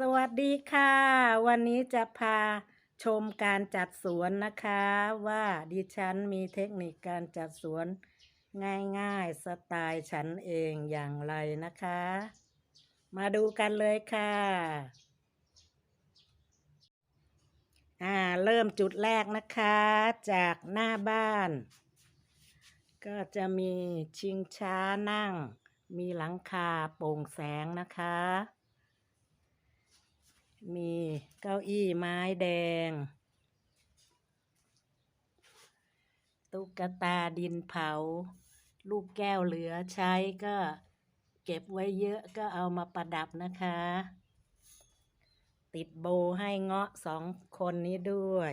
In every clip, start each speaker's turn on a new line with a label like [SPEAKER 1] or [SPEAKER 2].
[SPEAKER 1] สวัสดีค่ะ วันนี้จะพาชมการจัดสวนนะคะว่าดิฉันมีเทคนิคการจัดสวนง่ายๆสไตล์ฉันเองอย่างไรนะคะ มาดูกันเลยค่ะอ่าเริ่มจุดแรกนะคะ จากหน้าบ้าน ก็จะมีชิงช้านั่ง มีหลังคาโปร่งแสงนะคะ มีเก้าอี้ไม้แดง ตุ๊กตาดินเผา ลูกแก้วเหลือใช้ก็เก็บไว้เยอะก็เอามาประดับนะคะ ติดโบให้เงาะสองคนนี้ด้วย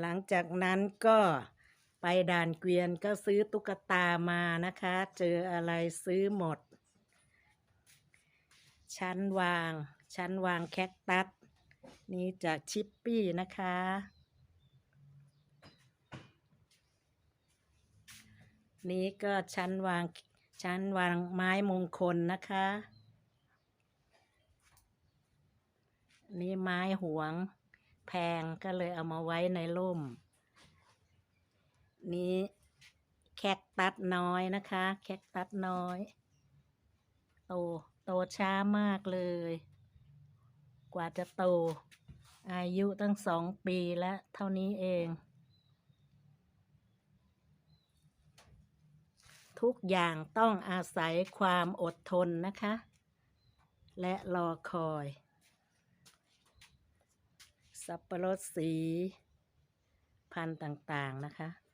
[SPEAKER 1] หลังจากนั้นก็ไปด่านเกวียนก็ซื้อตุ๊กตามานะคะ เจออะไรซื้อหมด ชั้นวาง ชั้นวางแคคตัส นี้จากชิปปี้นะคะ นี้ก็ชั้นวาง ชั้นวางไม้มงคลนะคะ นี่ไม้หวงแพงก็เลยเอามาไว้ในร่ม นี้แคคตัสน้อยนะคะ แคคตัสน้อย โต โตช้ามากเลย กว่าจะโต อายุตั้งสองปีแล้วเท่านี้เอง ทุกอย่างต้องอาศัยความอดทนนะคะ และรอคอย สับปะรดสี พันธุ์ต่างๆนะคะ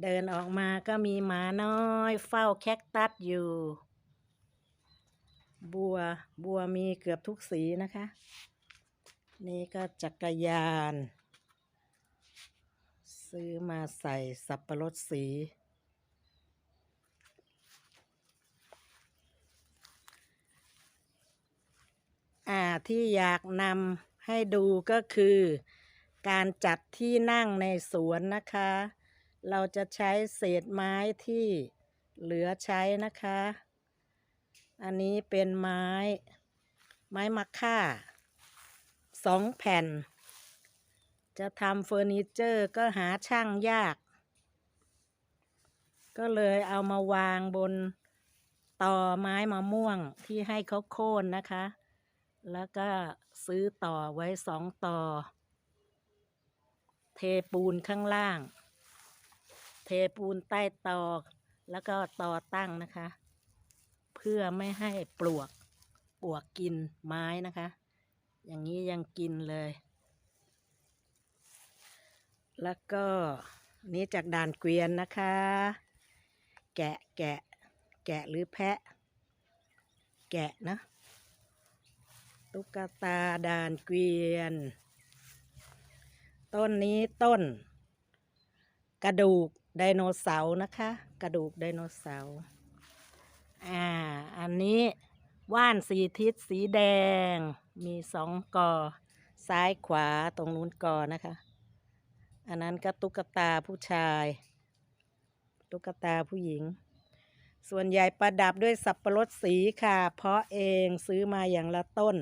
[SPEAKER 1] เดินออกมาก็มีหมาน้อย เฝ้าแคคตัสอยู่ บัวบัวมีเกือบทุกสีนะคะ นี่ก็จักรยาน ซื้อมาใส่สับปะรดสี อ่าที่อยากนำให้ดูก็คือ การจัดที่นั่งในสวนนะคะ เราจะใช้เศษไม้ที่เหลือใช้นะคะ อันนี้เป็นไม้ ไม้มะค่าสองแผ่น จะทำเฟอร์นิเจอร์ก็หาช่างยาก ก็เลยเอามาวางบนต่อไม้มะม่วงที่ให้เขาโค่นนะคะ แล้วก็ซื้อต่อไว้สองต่อ เทปูนข้างล่าง ปูนใต้ตอแล้วก็ตอตั้งนะคะ เพื่อไม่ให้ปลวกปลวกกินไม้นะคะ อย่างนี้ยังกินเลย แล้วก็นี่จากด่านเกวียนนะคะ แกะแกะแกะหรือแพะ แกะนะตุ๊กตาด่านเกวียน ต้นนี้ต้น กระดูก ไดโนเสาร์นะคะ กระดูกไดโนเสาร์อ่าอันนี้ว่านสีทิศสีแดง มีสองกอ ซ้ายขวาตรงนู้นกอนะคะ อันนั้นก็ตุ๊กตาผู้ชาย ตุ๊กตาผู้หญิง ส่วนใหญ่ประดับด้วยสับปะรดสีค่ะ เพราะเองซื้อมาอย่างละต้น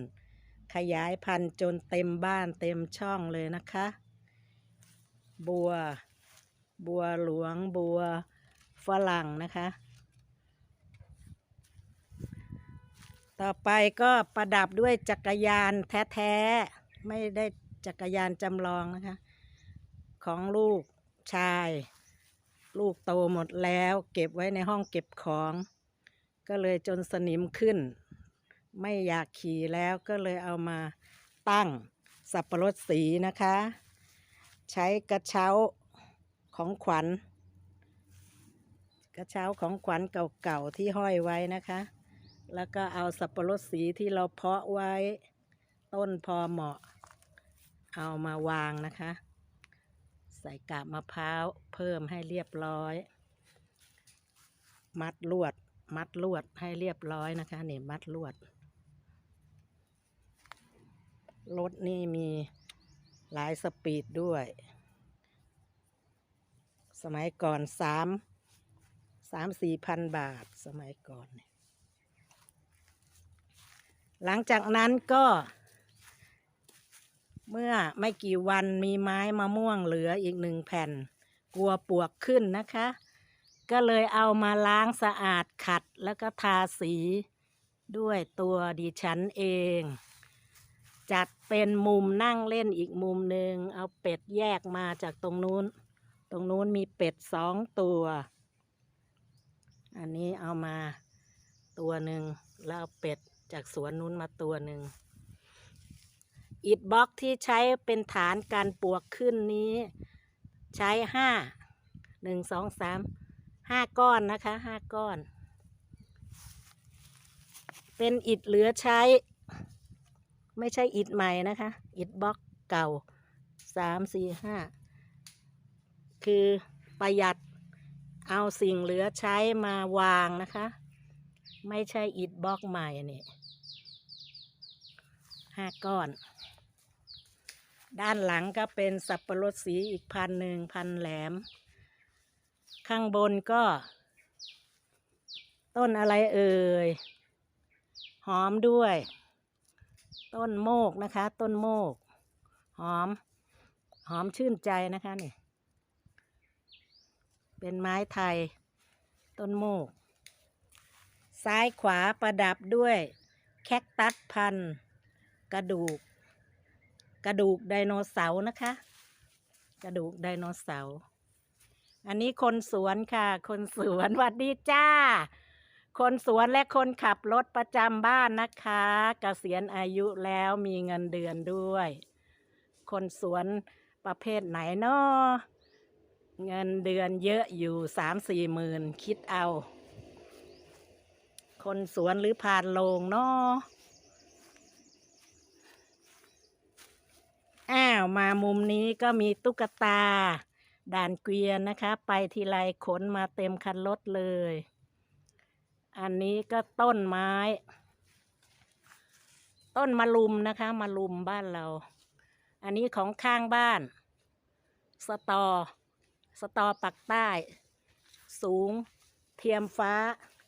[SPEAKER 1] ขยายพันธุ์จนเต็มบ้านเต็มช่องเลยนะคะ บัว บัวหลวงบัวฝรั่งนะคะ ต่อไปก็ประดับด้วยจักรยานแท้ๆ ไม่ได้จักรยานจำลองนะคะ ของลูกชาย ลูกโตหมดแล้ว เก็บไว้ในห้องเก็บของ ก็เลยจนสนิมขึ้น ไม่อยากขี่แล้วก็เลยเอามาตั้งสับปะรดสีนะคะ ใช้กระเช้า ของขวัญ กระเช้าของขวัญเก่าๆที่ห้อยไว้นะคะ แล้วก็เอาสับปะรดสีที่เราเพาะไว้ ต้นพอเหมาะ เอามาวางนะคะ ใส่กาบมะพร้าวเพิ่มให้เรียบร้อย มัดลวด มัดลวดให้เรียบร้อยนะคะนี่มัดลวดรถนี่มีหลายสปีดด้วย สมัยก่อนสามสามสี่พันบาทสมัยก่อนเนี่ยหลังจากนั้นก็ เมื่อไม่กี่วันมีไม้มะม่วงเหลืออีกหนึ่งแผ่น กลัวปวกขึ้นนะคะ ก็เลยเอามาล้างสะอาดขัดแล้วก็ทาสีด้วยตัวดิฉันเอง จัดเป็นมุมนั่งเล่นอีกมุมหนึ่งเอาเป็ดแยกมาจากตรงนู้น ตรงนู้นมีเป็ดสองตัว อันนี้เอามาตัวหนึ่งแล้วเอาเป็ดจากสวนนู้นมาตัวหนึ่งอิฐบล็อกที่ใช้เป็นฐานการปวกขึ้นนี้ ใช้ห้าหนึ่งสองสามห้าก้อนนะคะห้าก้อน เป็นอิฐเหลือใช้ ไม่ใช่อิฐใหม่นะคะ อิฐบล็อกเก่าสามสี่ห้า คือประหยัดเอาสิ่งเหลือใช้มาวางนะคะ ไม่ใช่อิฐบล็อกใหม่นี่ห้าก้อน ด้านหลังก็เป็นสับปะรดสีอีกพันหนึ่งพันแหลม ข้างบนก็ ต้นอะไรเอ่ย หอมด้วย ต้นโมกนะคะ ต้นโมก หอม หอมชื่นใจนะคะนี่ เป็นไม้ไทย ต้นโมก ซ้ายขวาประดับด้วย แคคตัสพันธุ์กระดูก กระดูกไดโนเสาร์นะคะ กระดูกไดโนเสาร์อันนี้คนสวนค่ะ คนสวนหวัดดีจ้า คนสวนและคนขับรถประจำบ้านนะคะเกษียณอายุแล้วมีเงินเดือนด้วย คนสวนประเภทไหนเนาะ เงินเดือนเยอะอยู่สามสี่หมื่นคิดเอา คนสวนหรือผ่านโลงเนาะอ้าวมามุมนี้ก็มีตุ๊กตา ด่านเกวียนนะคะ ไปทีไรขนมาเต็มคันรถเลย อันนี้ก็ต้นไม้ ต้นมะลุมนะคะมะลุมบ้านเรา อันนี้ของข้างบ้าน สตอ สตอปักใต้ สูงเทียมฟ้า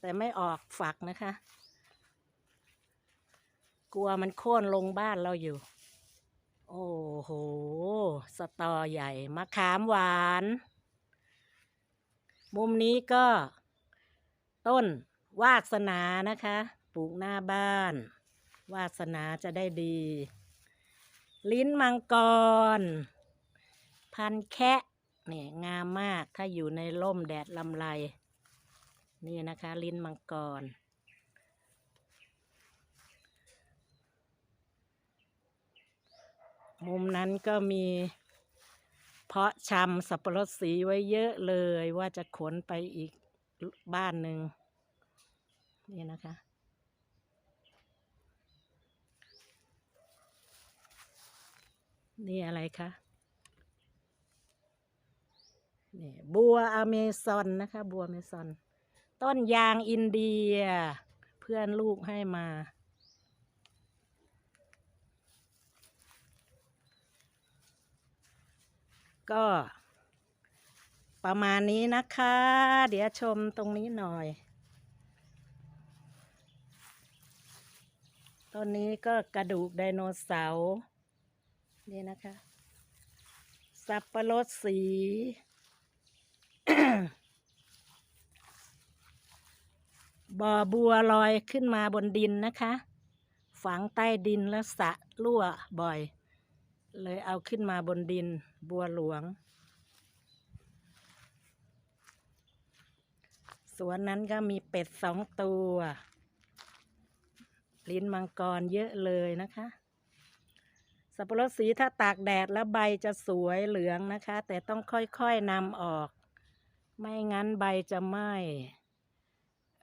[SPEAKER 1] แต่ไม่ออกฝักนะคะ กลัวมันโค่นลงบ้านเราอยู่ โอ้โห สตอใหญ่มะขามหวาน มุมนี้ก็ ต้นวาสนานะคะ ปลูกหน้าบ้าน วาสนาจะได้ดี ลิ้นมังกร พันแคะ เนี่ยงามมากถ้าอยู่ในร่มแดดลำไรนี่นะคะ ลิ้นมังกร มุมนั้นก็มี เพาะชำสับปะรดสีไว้เยอะเลยว่าจะขนไปอีกบ้านหนึ่งนี่นะคะนี่อะไรคะ นี่บัวอเมซอนนะคะ บัวอเมซอน ต้นยางอินเดีย เพื่อนลูกให้มา ก็ ประมาณนี้นะคะ เดี๋ยวชมตรงนี้หน่อย ต้นนี้ก็กระดูกไดโนเสาร์นี่นะคะ สับปะรดสี บ่อบัวลอยขึ้นมาบนดินนะคะ ฝังใต้ดินแล้วสะรั่วบ่อย เลยเอาขึ้นมาบนดินบัวหลวง สวนนั้นก็มีเป็ดสองตัว ลิ้นมังกรเยอะเลยนะคะ สับปะรดสีถ้าตากแดดแล้วใบจะสวยเหลืองนะคะ แต่ต้องค่อยๆนำออก ไม่งั้นใบจะไหม้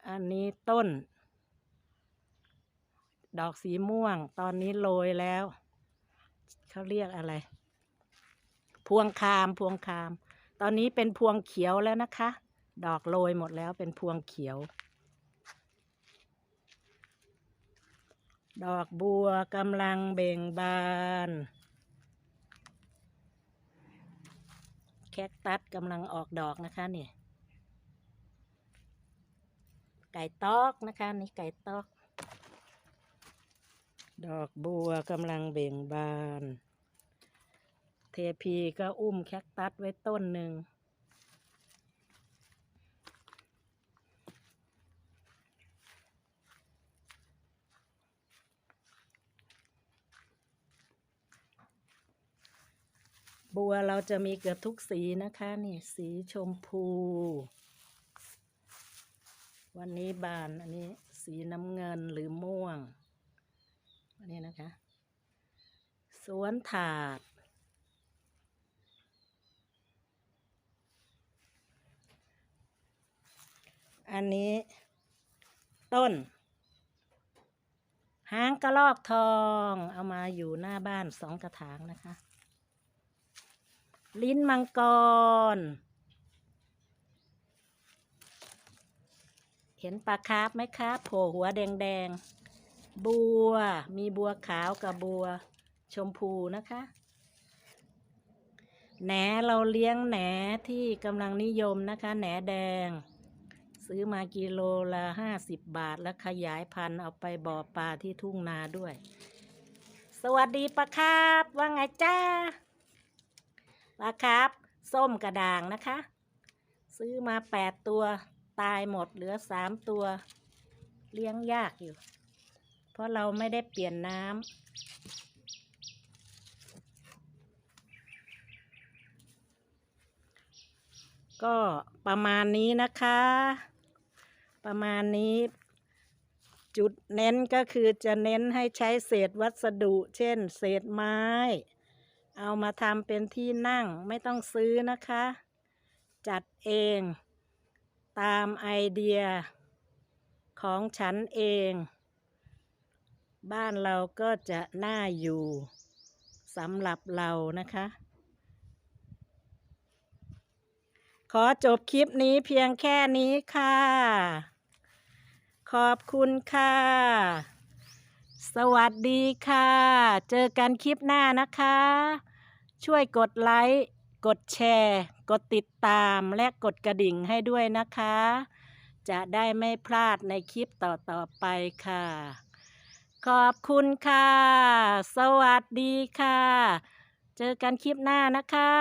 [SPEAKER 1] อันนี้ต้น ดอกสีม่วง ตอนนี้โรยแล้ว เขาเรียกอะไร พวงคาม พวงคาม ตอนนี้เป็นพวงเขียวแล้วนะคะ ดอกโรยหมดแล้วเป็นพวงเขียว ดอกบัวกำลังเบ่งบาน แคคตัสกำลังออกดอกนะคะเนี่ยไก่ตอกนะคะนี่ไก่ตอก ดอกบัวกำลังเบ่งบาน เทพีก็อุ้มแคคตัสไว้ต้นหนึ่ง บัวเราจะมีเกือบทุกสีนะคะนี่สีชมพู วันนี้บานอันนี้สีน้ำเงินหรือม่วงอันนี้นะคะ สวนถาด อันนี้ต้น หางกระลอกทองเอามาอยู่หน้าบ้านสองกระถางนะคะ ลิ้นมังกร เห็นปลาคาร์ฟไหมครับโผล่หัวแดงๆ บัว มีบัวขาวกับบัว ชมพูนะคะแหนเราเลี้ยงแหนที่กำลังนิยมนะคะแหนแดง ซื้อมากิโลละห้าสิบบาทแล้วขยายพันธุ์เอาไปบ่อปลาที่ทุ่งนาด้วย สวัสดีปลาคาร์ฟว่าไงจ้า ปลาครับส้มกระด่างนะคะ ซื้อมาแปดตัวตายหมดเหลือสามตัว เลี้ยงยากอยู่ เพราะเราไม่ได้เปลี่ยนน้ำก็ประมาณนี้นะคะ ประมาณนี้จุดเน้นก็คือจะเน้นให้ใช้เศษวัสดุ เช่น เศษไม้ เอามาทำเป็นที่นั่งไม่ต้องซื้อนะคะ จัดเองตามไอเดียของฉันเอง บ้านเราก็จะน่าอยู่สำหรับเรานะคะ ขอจบคลิปนี้เพียงแค่นี้ค่ะ ขอบคุณค่ะ สวัสดีค่ะ เจอกันคลิปหน้านะคะ ช่วยกดไลค์กดแชร์ กดติดตามและกดกระดิ่งให้ด้วยนะคะ จะได้ไม่พลาดในคลิปต่อ ๆ ไปค่ะ ขอบคุณค่ะ สวัสดีค่ะ เจอกันคลิปหน้านะคะ